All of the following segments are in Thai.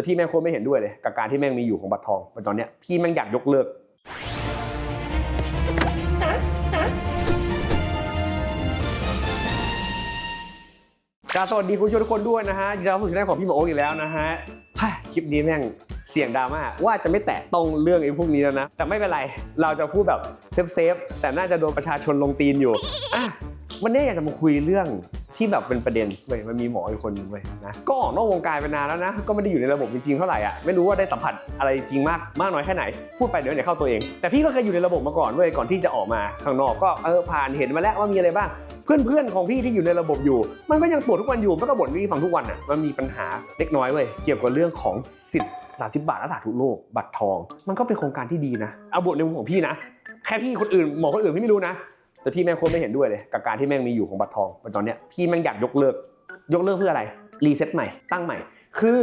แต่พี่แม่งโคตรไม่เห็นด้วยเลยกับการที่แม่งมีอยู่ของบัตรทองตอนเนี้ยพี่แม่งอยากยกเลิกกาสวัสดีคุณผู้ชมทุกคนด้วยนะฮะยินดีต้อนรับสู่ช่องของพี่หมอโอ๊คอีกแล้วนะฮะคลิปนี้แม่งเสียงดราม่าว่าจะไม่แตะตรงเรื่องไอ้พวกนี้แล้วนะ แต่ไม่เป็นไร เราจะพูดแบบเซฟๆแต่น่าจะโดนประชาชนลงตีนอยู่อะวันนี้อยากจะมาคุยเรื่อง ที่แบบเป็นประเด็นเว้ยมันมีหมออีกคนนึงเว้ยนะก็ออกนอกวงการไปนานแล้วนะ ก็ไม่ได้อยู่ในระบบจริงๆเท่าไหร่อะไม่รู้ว่าได้สัมผัสอะไรจริงมากมากน้อยแค่ไหน พูดไปเดี๋ยวเดี๋ยวเข้าตัวเอง แต่พี่ก็เคยอยู่ในระบบมาก่อนเว้ยก่อนที่จะออกมาข้างนอกก็เออผ่านเห็นมาแล้วว่ามีอะไรบ้างเพื่อนๆของพี่ที่อยู่ในระบบอยู่ มันก็ยังปวดทุกวันอยู่มันก็บ่นพี่ฟังทุกวันอะมันมีปัญหาเล็กน้อยเว้ยเกี่ยวกับเรื่องของสิทธิ์สามสิบบาทรักษาทุกโรคบัตรทอง มันก็เป็นโครงการที่ดีนะเอาบทในมุมของพี่นะแค่พี่คนอื่นหมอคนอื่นพี่ไม่รู้นะ แต่พี่แม่งโคตรไม่เห็นด้วยเลยกับการที่แม่งมีอยู่ของบัตรทองตอนเนี้ยพี่แม่งอยากยกเลิก ยกเลิกเพื่ออะไรรีเซ็ตใหม่ตั้งใหม่ คือ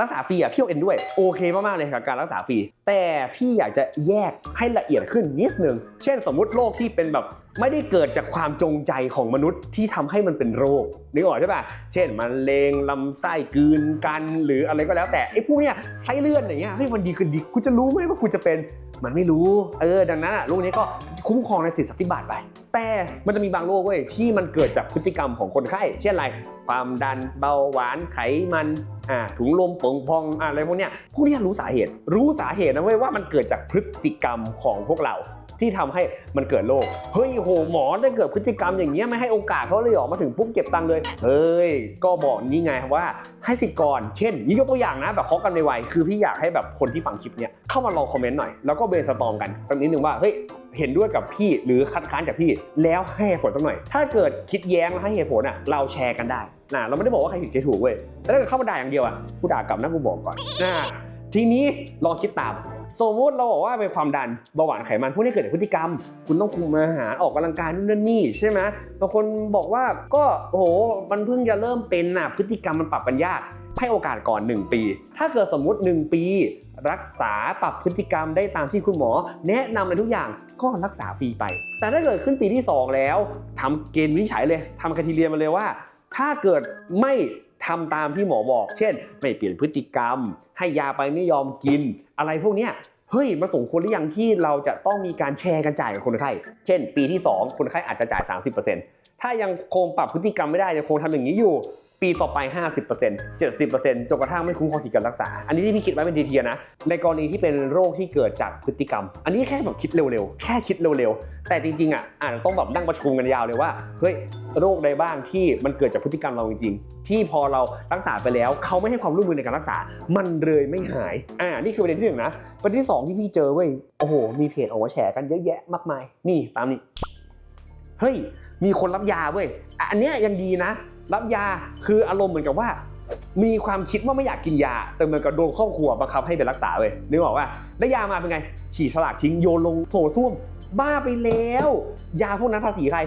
รักษาฟรีอะพี่เอ็นด้วยโอเคมากๆเลยกับการรักษาฟรีแต่พี่อยากจะแยกให้ละเอียดขึ้นนิดนึงเช่นสมมุติโรคที่เป็นแบบไม่ได้เกิดจากความจงใจของมนุษย์ที่ทำให้มันเป็นโรคนึกออกใช่ป่ะเช่นมะเร็งลำไส้กืนกันหรืออะไรก็แล้วแต่ไอ้พวกเนี้ยไส้เลื่อนอย่างเงี้ยเฮ้ยมันดีขึ้นดีกูจะรู้ไหมว่ากูจะเป็น มันไม่รู้ เออ ดังนั้นอะโรคนี้ก็คุ้มครองในสิทธิสัติบาทไป แต่มันจะมีบางโรคเว้ยที่มันเกิดจากพฤติกรรมของคนไข้ เช่นอะไร ความดันเบาหวานไขมันอ่าถุงลมโป่งพองอ่าอะไรพวกเนี้ยพวกนี้รู้สาเหตุ รู้สาเหตุนะเว้ยว่ามันเกิดจากพฤติกรรมของพวกเรา ที่ทำให้มันเกิดโรคเฮ้ยโหหมอได้เกิดพฤติกรรมอย่างเงี้ยไม่ให้โอกาสเขาเลยเหรอมาถึงปุ๊บเก็บตังค์เลยเฮ้ยก็บอกนี่ไงว่าให้สิทธิ์ก่อนเช่นนี่ยกตัวอย่างนะแบบเคาะกันในวัยคือพี่อยากให้แบบคนที่ฟังคลิปเนี้ยเข้ามาลองคอมเมนต์หน่อยแล้วก็เบรนสตอมกันสักนิดนึงว่าเฮ้ยเห็นด้วยกับพี่หรือคัดค้านจากพี่แล้วให้เหตุผลสักหน่อย ถ้าเกิดคิดแย้งแล้วให้เหตุผลอะเราแชร์กันได้นะเราไม่ได้บอกว่าใครผิดใครถูกเว้ยแต่ถ้าเกิดเข้ามาด่าอย่างเดียวอะกูด่ากลับนะกูบอกก่อนนะทีนี้ลองคิดตาม สมมติเราบอกว่าเป็นความดันเบาหวานไขมันพวกนี้เกิดจากพฤติกรรม คุณต้องคุมอาหารออกกำลังกายนู่นนนี่ใช่ไหมบางคนบอกว่าก็โอ้โหมันเพิ่งจะเริ่มเป็นน่ะพฤติกรรมมันปรับกันยากให้โอกาสก่อน 1 ปี ถ้าเกิดสมมุติ 1 ปี รักษาปรับพฤติกรรมได้ตามที่คุณหมอ แนะนำอะไรทุกอย่างก็รักษาฟรีไป แต่ถ้าเกิดขึ้นปีที่ 2 แล้วทำเกณฑ์วินิจฉัยเลยทำคทีเรียมาเลยว่า ถ้าเกิดไม่ ทำตามที่หมอบอก เช่น ไม่เปลี่ยนพฤติกรรม ให้ยาไปไม่ยอมกิน อะไรพวกเนี้ยเฮ้ยมันสมควรหรือยังที่เราจะต้องมีการแชร์กันจ่ายกับคนไข้ เช่น ปีที่ 2 คนไข้อาจจะจ่าย 30%ถ้ายังคงปรับพฤติกรรมไม่ได้ยังคงทำอย่างนี้อยู่ ปีต่อไป 50% 70%จนกระทั่งไม่คุ้มครองสิทธิการรักษา อันนี้ที่พี่คิดไว้เป็นทีเทียนะ ในกรณีที่เป็นโรคที่เกิดจากพฤติกรรม อันนี้แค่แบบคิดเร็วๆ แค่คิดเร็วๆ แต่จริงๆอะอาจจะต้องแบบนั่งประชุมกันยาวเลยว่า เฮ้ย โรคใดบ้างที่มันเกิดจากพฤติกรรมเราจริงๆ ที่พอเรารักษาไปแล้ว เขาไม่ให้ความร่วมมือในการรักษา มันเลยไม่หาย อ่า นี่คือประเด็นที่หนึ่งนะ ประเด็นที่สองที่พี่เจอเว้ย โอ้โห มีเพจออกมาแฉกันเยอะแยะมากมาย นี่ตามนี้ เฮ้ย มีคนรับยาเว้ย อันเนี้ยยังดีนะ รับยาคืออารมณ์เหมือนกับว่า มีความคิดว่าไม่อยากกินยา แต่เหมือนกับโดนครอบครัวบังคับให้ไปรักษาเว้ยนึกออกว่าได้ยามาเป็นไง ฉี่ฉลากทิ้งโยนลงโถส้วมบ้าไปแล้ว ยาพวกนั้นภาษีใคร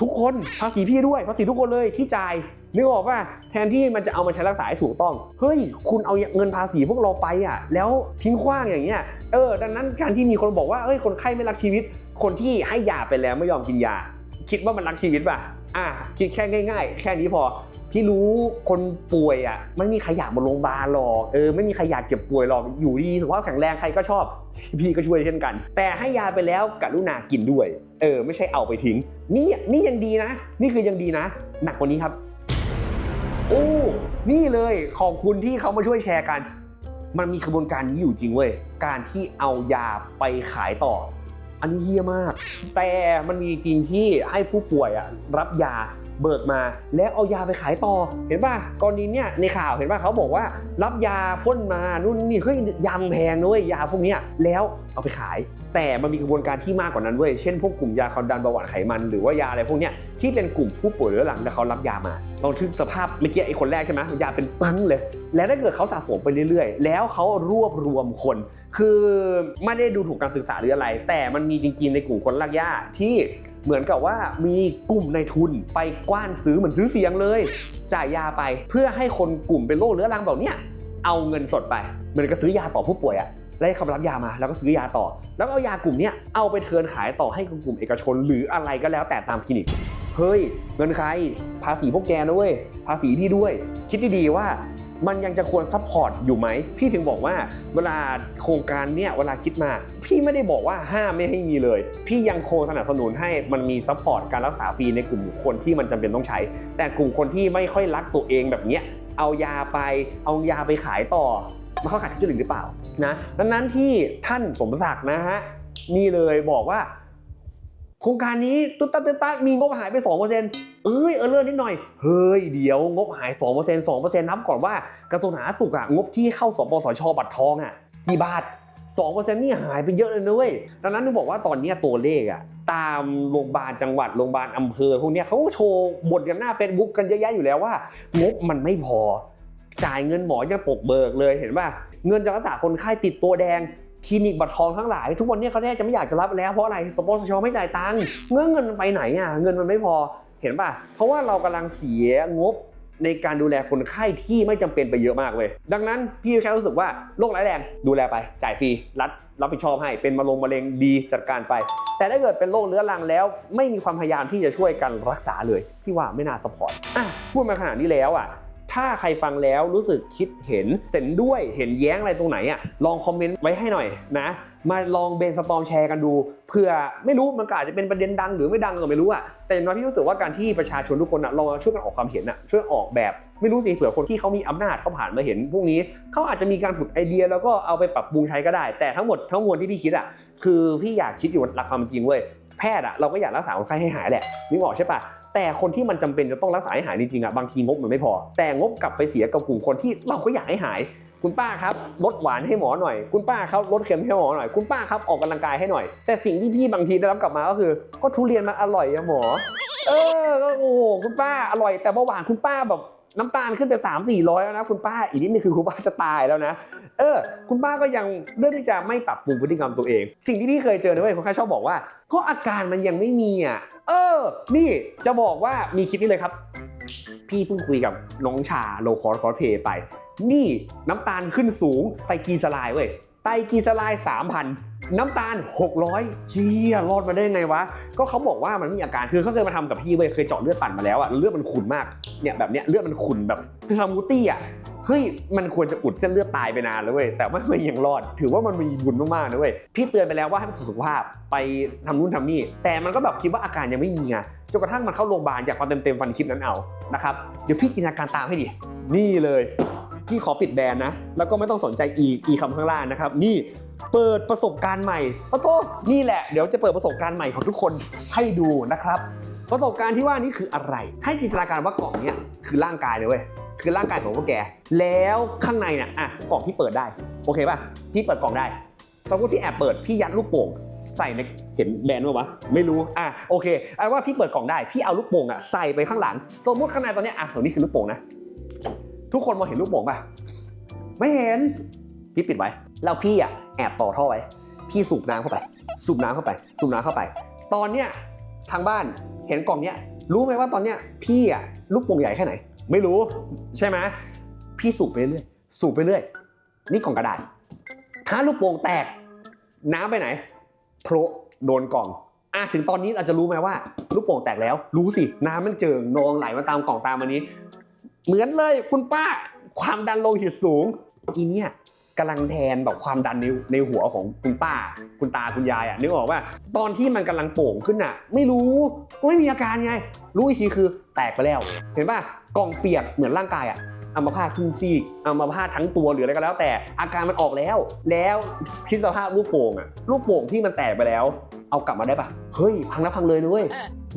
ทุกคนภาษีพี่ด้วยภาษีทุกคนเลยที่จ่ายนึกออกว่าแทนที่มันจะเอามาใช้รักษาให้ถูกต้อง เฮ้ย คุณเอาเงินภาษีพวกเราไปอะ แล้วทิ้งขว้างอย่างเงี้ย เออ ดังนั้นการที่มีคนบอกว่า เอ้ย คนไข้ไม่รักชีวิต คนที่ให้ยาไปแล้วไม่ยอมกินยา คิดว่ามันรักชีวิตป่ะ อะคิดแค่ง่าย ๆ แค่นี้พอพี่รู้คนป่วยอะไม่มีใครอยากมาโรงพยาบาลหรอกเออไม่มีใครอยากเจ็บป่วยหรอกอยู่ดีสุขภาพแข็งแรงใครก็ชอบพี่ก็ช่วยเช่นกัน แต่ให้ยาไปแล้วกรุณากินด้วย เออ ไม่ใช่เอาไปทิ้ง นี่นี่ยังดีนะ นี่คือยังดีนะ หนักกว่านี้ครับโอ้นี่เลยขอบคุณที่เขามาช่วยแชร์กัน มันมีกระบวนการนี้อยู่จริงเว้ยการที่เอายาไปขายต่อ อันนี้เฮี้ยมาก แต่มันมีจริงที่ให้ผู้ป่วยอะรับยา เบิกมา แล้วเอายาไปขายต่อ เห็นป่ะกรณีเนี้ยในข่าวเห็นป่ะเขาบอกว่า รับยาพ่นมานู่นนี่เฮ้ยยาแพงด้วยยาพวกเนี้ยแล้วเอาไปขาย แต่มันมีกระบวนการที่มากกว่านั้นเว้ยเช่นพวกกลุ่มยาความดันเบาหวานไขมันหรือว่ายาอะไรพวกเนี้ยที่เป็นกลุ่มผู้ป่วยเรื้อรังแล้วเขารับยามาลองทึกสภาพเมื่อกี้ไอ้คนแรกใช่ไหมยาเป็นปั้นเลย แล้วถ้าเกิดเขาสะสมไปเรื่อยๆ แล้วเขารวบรวมคน คือไม่ได้ดูถูกการศึกษาหรืออะไร แต่มันมีจริงๆในกลุ่มคนรากหญ้าที่ เหมือนกับว่ามีกลุ่มในทุนไปกว้านซื้อเหมือนซื้อเสียงเลย จ่ายยาไปเพื่อให้คนกลุ่มเป็นโรคเรื้อรังแบบเนี้ยเอาเงินสดไป เหมือนกับซื้อยาต่อผู้ป่วยอะแล้วให้เขารับยามาแล้วก็ซื้อยาต่อ แล้วก็เอายากลุ่มเนี้ยเอาไปเทิร์นขายต่อให้กับกลุ่มเอกชน หรืออะไรก็แล้วแต่ตามคลินิกเฮ้ยเงินใคร ภาษีพวกแกนะเว้ยภาษีพี่ด้วย คิดดีๆว่า มันยังจะควรซัพพอร์ตอยู่ไหม พี่ถึงบอกว่าเวลาโครงการเนี่ยเวลาคิดมา พี่ไม่ได้บอกว่าห้ามไม่ให้มีเลย พี่ยังโคสนับสนุนให้มันมีซัพพอร์ตการรักษาฟรีในกลุ่มคนที่มันจำเป็นต้องใช้ แต่กลุ่มคนที่ไม่ค่อยรักตัวเองแบบเนี้ยเอายาไปเอายาไปขายต่อมันเข้าขายทุจริตหรือเปล่านะดังนั้นที่ท่านสมศักดิ์นะฮะนี่เลยบอกว่า โครงการนี้ตุ๊ดตัดตุ๊ดตัดมีงบหายไป 2%เอ้ยเออเลื่อนนิดหน่อย เฮ้ย เดี๋ยวงบหาย 2% 2%นับก่อนว่ากระทรวงสาธารณสุขอะงบที่เข้าสปสชบัตรทองอะกี่บาท 2%นี่หายไปเยอะเลยนะเว้ยดังนั้นถึงบอกว่าตอนนี้ตัวเลขอะตามโรงพยาบาลจังหวัดโรงพยาบาลอำเภอพวกเนี้ยเขาก็โชว์บทกันหน้า Facebook กันเยอะแยะอยู่แล้วว่างบมันไม่พอ จ่ายเงินหมอยังปกเบิกเลยเห็นป่ะเงินจะรักษาคนไข้ติดตัวแดง คลินิกบัตรทองทั้งหลาย ทุกวันนี้เขาแทบจะไม่อยากจะรับแล้วเพราะอะไรสปสชไม่จ่ายตังค์เงินเงินมันไปไหนอะเงินมันไม่พอเห็นป่ะ เพราะว่าเรากำลังเสียงบในการดูแลคนไข้ที่ไม่จำเป็นไปเยอะมากเลยดังนั้นพี่แค่รู้สึกว่าโรคร้ายแรงดูแลไป จ่ายฟรีรัฐรับผิดชอบให้เป็นมะลงมะเร็งดีจัดการไป แต่ถ้าเกิดเป็นโรคเรื้อรังแล้ว ไม่มีความพยายามที่จะช่วยกันรักษาเลยพี่ว่าไม่น่าสปอร์ตอะพูดมาขนาดนี้แล้วอะ ถ้าใครฟังแล้วรู้สึกคิดเห็นเห็นด้วยเห็นแย้งอะไรตรงไหนอะลองคอมเมนต์ไว้ให้หน่อยนะ มาลองเบนสตอมแชร์กันดูเผื่อไม่รู้มันก็อาจจะเป็นประเด็นดังหรือไม่ดังก็ไม่รู้อะแต่อย่างน้อยพี่รู้สึกว่าการที่ประชาชนทุกคนอะลองช่วยกันออกความเห็นอะช่วยออกแบบ ไม่รู้สิเผื่อคนที่เขามีอำนาจเขาผ่านมาเห็น พวกนี้เขาอาจจะมีการผุดไอเดียแล้วก็เอาไปปรับปรุงใช้ก็ได้ แต่ทั้งหมดทั้งมวลที่พี่คิดอะคือพี่อยากคิดอยู่หลักความจริงเว้ย แพทย์อะเราก็อยากรักษาคนไข้ให้หายแหละนึกออกใช่ปะแต่คนที่มันจำเป็นจะต้องรักษาให้หายจริงๆอะบางทีงบมันไม่พอ แต่งบกลับไปเสียกับกลุ่มคนที่เราก็อยากให้หาย คุณป้าครับลดหวานให้หมอหน่อย คุณป้าครับลดเค็มให้หมอหน่อย คุณป้าครับออกกำลังกายให้หน่อย แต่สิ่งที่พี่บางทีได้รับกลับมาก็คือ ก็ทุเรียนมันอร่อยอะหมอ เออโอ้โหคุณป้าอร่อย แต่เบาหวานคุณป้าแบบ น้ำตาลขึ้นไป 3 4 0 0 แล้วนะคุณป้าอีกนิดนึงคือคุณป้าจะตายแล้วนะ เออ คุณป้าก็ยังเลือกที่จะไม่ปรับปรุงพฤติกรรมตัวเอง สิ่งที่พี่เคยเจอนะเว้ยคนไข้ชอบบอกว่า ก็อาการมันยังไม่มีอะเออ นี่จะบอกว่ามีคลิปนี้เลยครับ พี่เพิ่งคุยกับน้องชาโลคอร์คอร์เพไป นี่น้ำตาลขึ้นสูงไตกีสลายเว้ยไตกีสลาย3,000 น้ำตาล 600เชี่ยรอดมาได้ไงวะ ก็เขาบอกว่ามันมีอาการคือเขาเคยมาทำกับพี่เว้ยเคยเจาะเลือดปั่นมาแล้วอะเลือดมันขุ่นมากเนี่ยแบบเนี้ยเลือดมันขุ่นแบบคือสมูตี้อะเฮ้ยมันควรจะอุดเส้นเลือดตายไปนานแล้วเว้ยแต่ว่ามันยังรอด ถือว่ามันมีบุญมากๆนะเว้ยพี่เตือนไปแล้วว่าให้มันตรวจสุขภาพไปทำนู่นทำนี่ แต่มันก็แบบคิดว่าอาการยังไม่มีไงจนกระทั่งมันเข้าโรงพยาบาลอยากฟังเต็มๆฟันคลิปนั้นเอานะครับเดี๋ยวพี่จินตนาการตามให้ดินี่เลยพี่ขอปิดแบรนด์นะ แล้วก็ไม่ต้องสนใจอีอีคำข้างล่างนะครับ นี่ เปิดประสบการณ์ใหม่ปะโตนี่แหละ เดี๋ยวจะเปิดประสบการณ์ใหม่ของทุกคนให้ดูนะครับ ประสบการณ์ที่ว่านี้คืออะไร ให้จินตนาการว่ากล่องเนี้ยคือร่างกายเลยเว้ย คือร่างกายของพวกแก แล้วข้างในเนี่ยอะกล่องพี่เปิดได้ โอเคป่ะพี่เปิดกล่องได้ สมมติพี่แอบเปิด พี่ยัดลูกโป่งใส่ในเห็นแบรนด์ป่าวะ ไม่รู้ อะโอเคเอาว่าพี่เปิดกล่องได้ พี่เอาลูกโป่งอะใส่ไปข้างหลัง สมมติข้างในตอนนี้อะตรงนี้คือลูกโป่งนะ ทุกคนมองเห็นลูกโป่งป่ะ ไม่เห็น พี่ปิดไว้ แล้วพี่อะ แอบต่อท่อไว้ พี่สูบน้ำเข้าไป สูบน้ำเข้าไป สูบน้ำเข้าไป ตอนเนี้ยทางบ้านเห็นกล่องเนี้ย รู้ไหมว่าตอนเนี้ยพี่อะลูกโป่งใหญ่แค่ไหน ไม่รู้ใช่ไหมพี่สูบไปเรื่อยสูบไปเรื่อยนี่กล่องกระดาษ ถ้าลูกโป่งแตก น้ำไปไหนโพรโดนกล่องอะถึงตอนนี้เราจะรู้ไหมว่าลูกโป่งแตกแล้ว รู้สิน้ำมันเจิ่งนองไหลมาตามกล่องตามอันนี้ เหมือนเลยคุณป้าความดันโลหิตสูงอีเนี่ย กำลังแทนแบบความดันในในหัวของคุณป้า คุณตาคุณยายอะนึกออกว่า ตอนที่มันกำลังโป่งขึ้นอะ ไม่รู้ก็ไม่มีอาการไง รู้อีกทีคือแตกไปแล้ว เห็นป่ะกล่องเปียกเหมือนร่างกายอะอัมพาตครึ่งซีกอัมพาตทั้งตัวหรืออะไรก็แล้ว แต่อาการมันออกแล้ว แล้วคิดสภาพลูกโป่งอะลูกโป่งที่มันแตกไปแล้ว เอากลับมาได้ปะเฮ้ยพังแล้วพังเลยนะเว้ย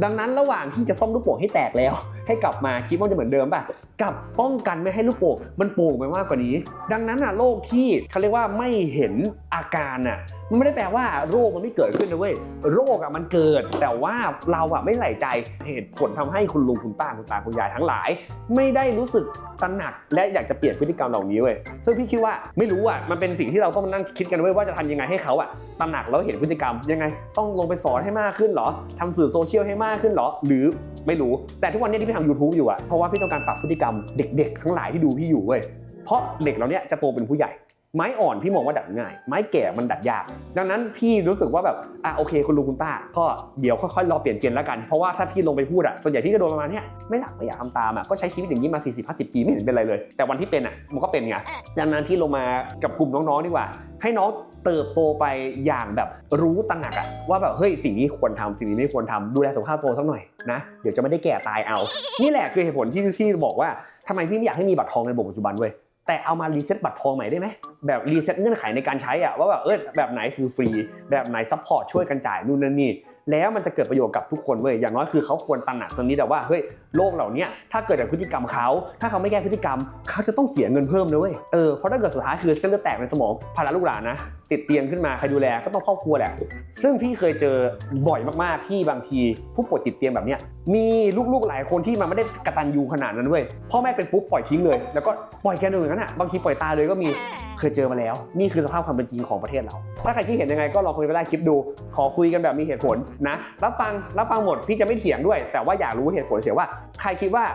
ดังนั้นระหว่างที่จะซ่อมลูกโป่งให้แตกแล้ว ให้กลับมาคิดว่าจะเหมือนเดิมป่ะกลับป้องกันไม่ให้ลูกโป่งมันโป่งไปมากกว่านี้ ดังนั้นอะโรคที่เขาเรียกว่าไม่เห็นอาการอะมันไม่ได้แปลว่าโรคมันไม่เกิดขึ้นนะเว้ยโรคอะมันเกิด แต่ว่าเราอะไม่ใส่ใจเหตุผลทำให้คุณลุงคุณป้าคุณตาคุณยายทั้งหลาย ไม่ได้รู้สึกตระหนักและอยากจะเปลี่ยนพฤติกรรมเหล่านี้เว้ยซึ่งพี่คิดว่าไม่รู้อะมันเป็นสิ่งที่เราต้องมานั่งคิดกันเว้ยว่าจะทำยังไงให้เขาอะตระหนักแล้วเห็นพฤติกรรมยังไงต้องลงไปสอนให้มากขึ้นหรอทำสื่อโซเชียลให้มากขึ้นหรอ หรือไม่รู้ แต่ทุกวันนี้ที่พี่ทำ YouTube อยู่อะเพราะว่าพี่ต้องการปรับพฤติกรรมเด็กๆ ทั้งหลายที่ดูพี่อยู่เว้ย เพราะเด็กเราเนี้ยจะโตเป็นผู้ใหญ่ ไม้อ่อนพี่มองว่าดัดง่าย ไม้แก่มันดัดยาก ดังนั้นพี่รู้สึกว่าแบบ อะโอเคคุณลุงคุณป้า ก็เดี๋ยวค่อยๆรอเปลี่ยนเจนแล้วกัน เพราะว่าถ้าพี่ลงไปพูดอะส่วนใหญ่พี่ก็โดนประมาณเนี้ยไม่หลักไม่อยากทำตามอะก็ใช้ชีวิตอย่างนี้มา 40 50 ปีไม่เห็นเป็นไรเลย แต่วันที่เป็นอะมันก็เป็นไง ดังนั้นพี่ลงมากับกลุ่มน้องๆดีกว่า ให้น้อง เติบโตไปอย่างแบบรู้ตระหนักอะว่าแบบเฮ้ยสิ่งนี้ควรทำสิ่งนี้ไม่ควรทำดูแลสุขภาพตัวสักหน่อยนะเดี๋ยวจะไม่ได้แก่ตายเอา นี่แหละคือเหตุผลที่ที่บอกว่าทำไมพี่ไม่อยากให้มีบัตรทองในระบบปัจจุบันเว้ยแต่เอามารีเซ็ตบัตรทองใหม่ได้ไหมแบบรีเซ็ตเงื่อนไขในการใช้อะว่าแบบเออแบบไหนคือฟรี แบบไหนซัพพอร์ตช่วยกันจ่ายนู่นนั่นนี่แล้วมันจะเกิดประโยชน์กับทุกคนเว้ยอย่างน้อยคือเขาควรตระหนักตรงนี้แต่ว่าเฮ้ยโลกเหล่านี้ถ้าเกิดจากพฤติกรรมเขาถ้าเขาไม่แก้พฤติกรรมเขาจะต้องเสียเงินเพิ่มนะเว้ยเออเพราะถ้าเกิดสุดท้ายคือเส้นเลือดแตกในสมองภาระลูกหลานนะ ติดเตียงขึ้นมาใครดูแลก็ต้องครอบครัวแหละ ซึ่งพี่เคยเจอบ่อยมากๆที่บางทีผู้ป่วยติดเตียงแบบเนี้ยมีลูกๆหลายคนที่มันไม่ได้กระตันยูขนาดนั้นเว้ยพ่อแม่เป็นปุ๊บปล่อยทิ้งเลย แล้วก็ปล่อยแค่นอย่างนั้นอะบางทีปล่อยตาเลยก็มีเคยเจอมาแล้ว นี่คือสภาพความเป็นจริงของประเทศเรา ถ้าใครคิดเห็นยังไงก็ลองคุยกันได้คลิปดู ขอคุยกันแบบมีเหตุผลนะรับฟังรับฟังหมดพี่จะไม่เถียงด้วย แต่ว่าอยากรู้เหตุผลเสียว่าใครคิดว่า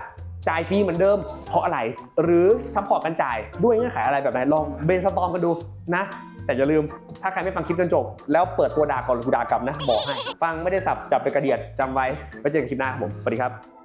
จ่ายฟรีเหมือนเดิม เพราะอะไร หรือซัพพอร์ตกันจ่ายด้วยเงื่อนไขอะไรแบบไหนลองเบนสตอมกันดูนะ แต่อย่าลืมถ้าใครไม่ฟังคลิปจนจบ แล้วเปิดตัวด่าก่อนกูด่ากลับนะ บอกให้ ฟังไม่ได้สับจับไปกระเดียดจำไว้ไว้เจอกันคลิปหน้าครับผมสวัสดีครับ